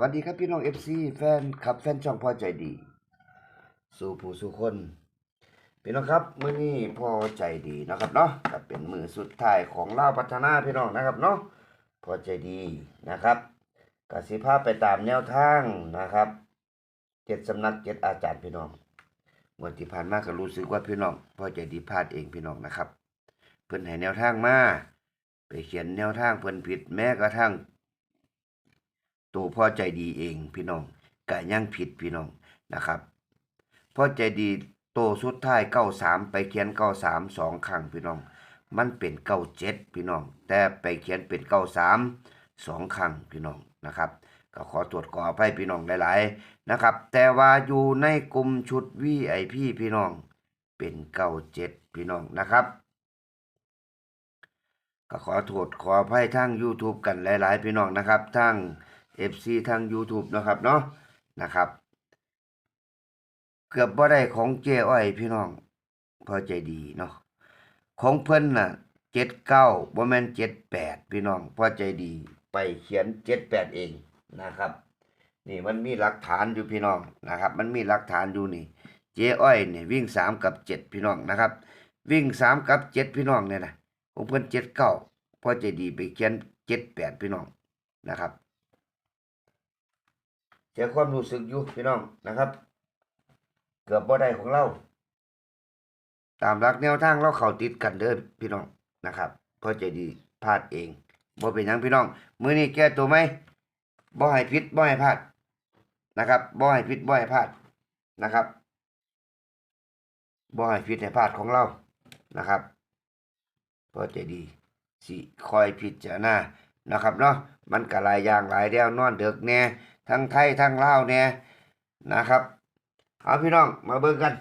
วัสดีครับพี่น้องเอฟซีแฟนครับแฟนช่องพ่อใจดี สู่ผู้สู่คนพี่น้องครับมื้อนี้พ่อใจดีนะครับเนาะก็เป็นมือสุดท้ายของเล่าพัฒนาพี่น้องนะครับเนาะพ่อใจดีนะครับกสิภาพไปตามแนวทางนะครับเจ็ดสำนักเจ็ดอาจารย์พี่น้องงวดที่ผ่านมาก็รู้สึกว่าพี่น้องพ่อใจดีพลาดเองพี่น้องนะครับ เพิ่นให้แนวทางมาไปเขียนแนวทางเพิ่นผิดแม้กระทั่ง ตัวพ่อใจดีเองพี่น้องกะยังผิดพี่น้องนะครับพ่อใจดีโตสุดท้ายเก้าสามไปเขียนเก้าสามสองครั้งพี่น้อง มันเป็นเก้าเจ็ดพี่น้อง แต่ไปเขียนเป็นเก้าสามสองครั้งพี่น้องนะครับ ก็ขอตรวจขออภัยพี่น้องหลายๆนะครับ แต่ว่าอยู่ในกลุ่มชุดวีไอพีพี่น้อง เป็นเก้าเจ็ดพี่น้องนะครับก็ขอโทษขออภัยทาง YouTube กันหลาย ๆ พี่น้องนะครับทาง FC ทาง YouTube นะครับเนาะนะครับ เกือบบ่ได้ของเจ้อ้อยพี่น้อง พอใจดีเนาะของเพิ่นน่ะ79บ่แม่น78พี่น้องพอใจดีไปเขียน78เองนะครับ นี่มันมีหลักฐานอยู่พี่น้องนะครับ มันมีหลักฐานอยู่นี่ เจ้อ้อยเนี่ยวิ่ง3กับ7พี่น้องนะครับ วิ่ง3กับ7พี่น้องเนี่ยนะของเพิ่น79พอใจดีไปเขียน78พี่น้องนะครับ เสียความรู้สึกอยู่พี่น้องนะครับ เกือบบ่ได้ของเรา ตามหลักแนวทางเราเข้าติดกันเด้อพี่น้องนะครับเพราะใจดีพลาดเองบ่เป็นยังพี่น้องมือนี้แก้ตัวไหมบ่ให้ผิดบ่ให้พลาดนะครับบ่ให้ผิดบ่ให้พลาดนะครับบ่ให้ผิดให้พลาดของเรานะครับเพราะใจดีสิคอยพิจารณานะครับเนาะมันก็หลายอย่างหลายแนวนอนเดึกแน่ ทั้งไทยทั้งลาวเนี่ยนะครับ เอาพี่น้องมาเบิ่งกัน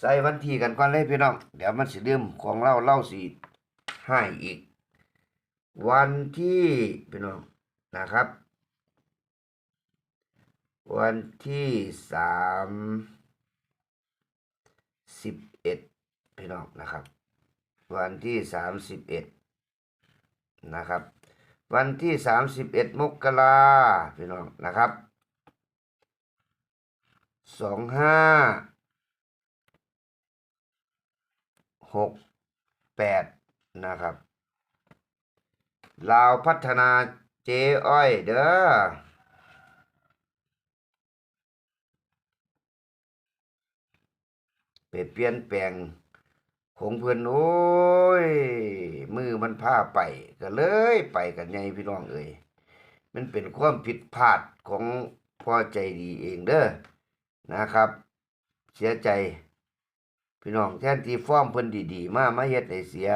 ใส่วันที่กันก่อนเลยพี่น้อง เดี๋ยวมันสิลืมของเราเล่าสีให้อีก วันที่พี่น้องนะครับ วันที่สามสิบเอ็ดพี่น้องนะครับ วันที่สามสิบเอ็ดนะครับ วันที่สามสิบเอ็ดมกราพี่น้องนะครับ สองห้าหกแปดนะครับ ลาวพัฒนาเจอ้อยเด้อไปเปลี่ยนแปลง ของเพื่อนโอ้ย มือมันพาไปก็เลยไปกันไงพี่น้องเอ้ยมันเป็นความผิดพลาดของพ่อใจดีเองเด้อนะครับ เสียใจ พี่น้องแทนที่ฟ้อมเพิ่นดีๆ มากมาเฮ็ดให้เสีย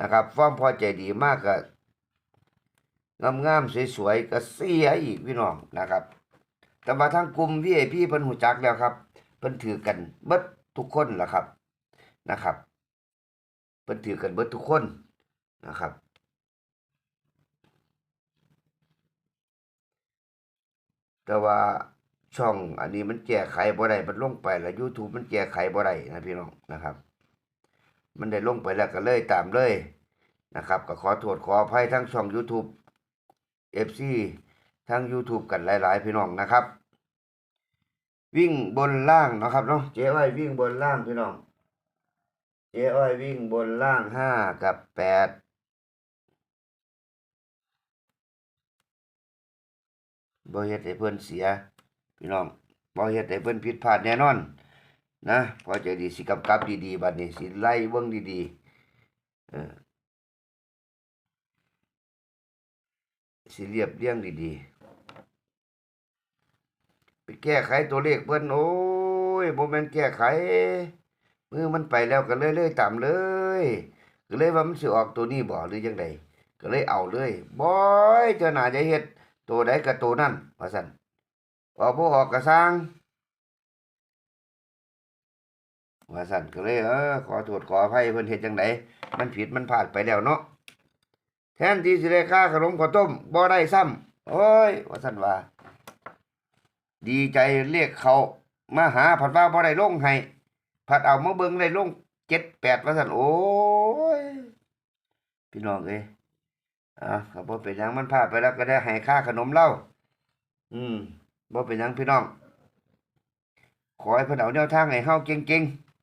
นะครับฟ้อมพ่อใจดีมากก็งามๆสวยๆก็เสียอีกพี่น้องนะครับ แต่มาทางกลุ่ม VIP เพิ่นหูจักแล้วครับ เพิ่นถือกันเบิดทุกคนล่ะครับนะครับ เพิ่นถือกันเบิดทุกคนนะครับ แต่ว่าช่องอันนี้มันแก้ไขบ่ได้มันลงไปแล้ว YouTube มันแก้ไขบ่ได้นะพี่น้องนะครับ มันได้ลงไปแล้วก็เลยตามเลยนะครับ ก็ขอโทษขออภัยทั้งช่อง YouTube FC ทั้ง YouTube กันหลาย ๆ พี่น้องนะครับ วิ่งบนล่างนะครับเนาะเจ๊ไว้วิ่งบนล่างพี่น้อง เจ๊อ้อยวิ่งบนล่างห้ากับแปดบ่เฮ็ดให้เพิ่อนเสีย พี่น้องบ่เฮ็ดให้เพิ่อนผิดพลาดแน่นอน นะพอใจดีสิกำกับดีๆบัดนี้สิไล่เบิ่งดีๆเออสิเรียบเรียงดีๆไปแก้ไขตัวเลขเพิ่นโอ้ยบ่แม่นแก้ไข มือมันไปแล้วก็เลยเลยต่ำเลย ก็เลยว่ามันสิออกตัวนี้บ่หรือยังไงก็เลยเอาเลยบอยเจ้าหน้าจะเฮ็ดตัวใดกับตัวนั่นว่าซั่นออกบ่ออกก็สร้างว่าซั่นก็เลยเออขอโทษขออภัยเพิ่นเฮ็ดจังไดมันผิดมันพลาดไปแล้วเนาะแทนที่สิได้ค่าขนมข้าวต้มบ่ได้ซ้ำโอ้ยว่าซั่นว่า ดีใจเรียกเขามาหาผัดว่าบ่ได้ลงให้ ผัดเอามาเบิ่งได้ลงเจ็ดแปดว่าสันโอ้ย พี่น้องเอ้ยอะก็บ่เป็นยังมันพลาดไปแล้วก็ได้ให้ค่าขนมเล่าอืมบ่เป็นยังพี่น้อง ขอให้เพิ่นเอาแนวทางให้เฮาเก่ง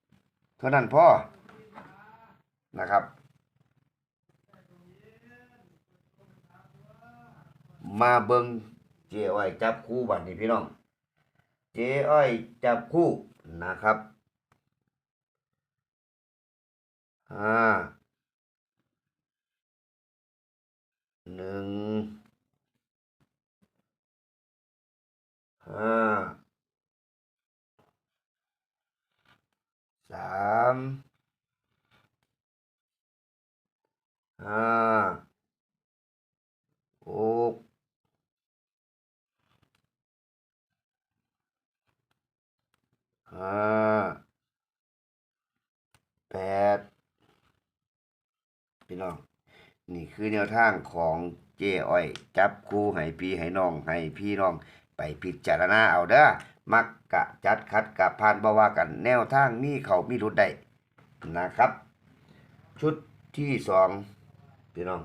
ๆเท่านั้นพ่อนะครับมาเบิงเจ้อ้อยจับคู่บัดนี้พี่น้อง เจ้อ้อยจับคู่นะครับ ห้าหนึ่งห้าสามห้าหกห้าแปด พี่น้อง นี่คือแนวทางของเจ้อ้อย จับคู่ให้พี่ให้น้องให้พี่น้อง ไปพิจารณาเอาเด้อมักกะจัดคัดกะผ่านบ่ว่ากันแนวทางมีเขามีรุดได้นะครับ ชุดที่สองพี่น้อง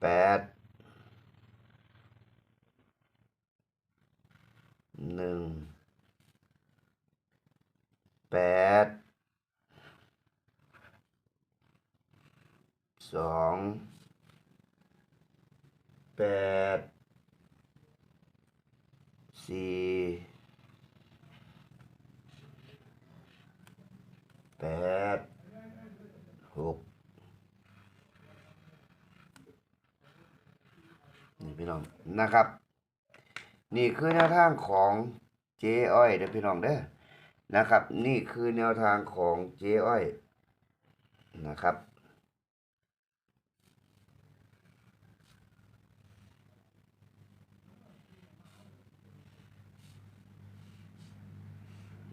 แปดหนึ่ง แปดสองแปดสี่แปดหกนี่ พี่น้องนะครับ นี่คือแนวทางของเจ๊อ้อยเด้อพี่น้องเด้อนะครับ นี่คือแนวทางของเจ๊อ้อยนะครับ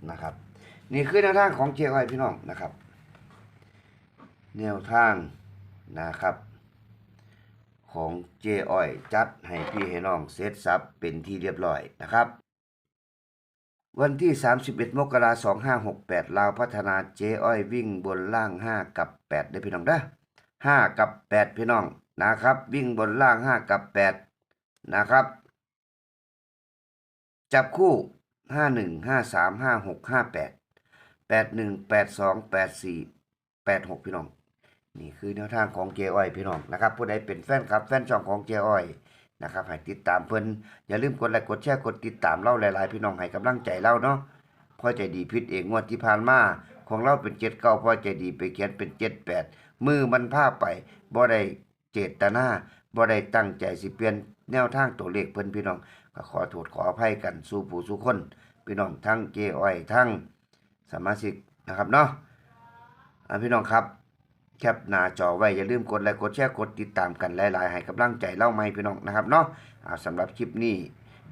นะครับนี่คือแนวทางของเจ๊อ้อยพี่น้องนะครับ แนวทางนะครับ ของเจ๊อ้อย จัดให้พี่ให้น้องเสร็จสับเป็นที่เรียบร้อยนะครับ วันที่ 31 มกราคม2568 ลาวพัฒนาเจ๊อ้อยวิ่งบนล่าง 5 กับ 8 ได้พี่น้องเด้อ5กับ 8 พี่น้องนะครับ วิ่งบนล่าง 5 กับ 8 นะครับ จับคู่ 51 53 56 58 81 82 84 86 พี่น้อง นี่คือแนวทางของเจอ้อยพี่น้องนะครับผู้ใดเป็นแฟนคลับแฟนช่องของเจอ้อยนะครับให้ติดตามเพิ่นอย่าลืมกดไลค์กดแชร์กดติดตามเล่าหลายๆ พี่น้องให้กำลังใจเล่าเนาะพ่อใจดีพิษเองงวดที่ผ่านมาของเราเป็นเจ็ดเก้าพ่อใจดีไปเขียนเป็นเจ็ดแปดมือมันพาไปบ่ได้เจตนาบ่ได้ตั้งใจสิเปลี่ยนแนวทางตัวเลขเพิ่นพี่น้องก็ขอโทษขออภัยกันสู่ผู้สู่คนพี่น้องทั้งเจอ้อยทั้งสมาชิกนะครับเนาะอ่าพี่น้องครับ แคปหน้าจอไว้ อย่าลืมกดไลค์กดแชร์กดติดตามกันหลายๆให้กำลังใจเล่าไม่พี่น้องนะครับเนาะอ่าสำหรับคลิปนี้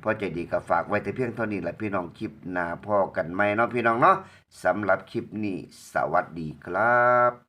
พ่อใจดีก็ฝากไว้แต่เพียงเท่านี้แหละพี่น้องคลิปหน้าพ่อกันไหมเนาะพี่น้องเนาะสำหรับคลิปนี้สวัสดีครับ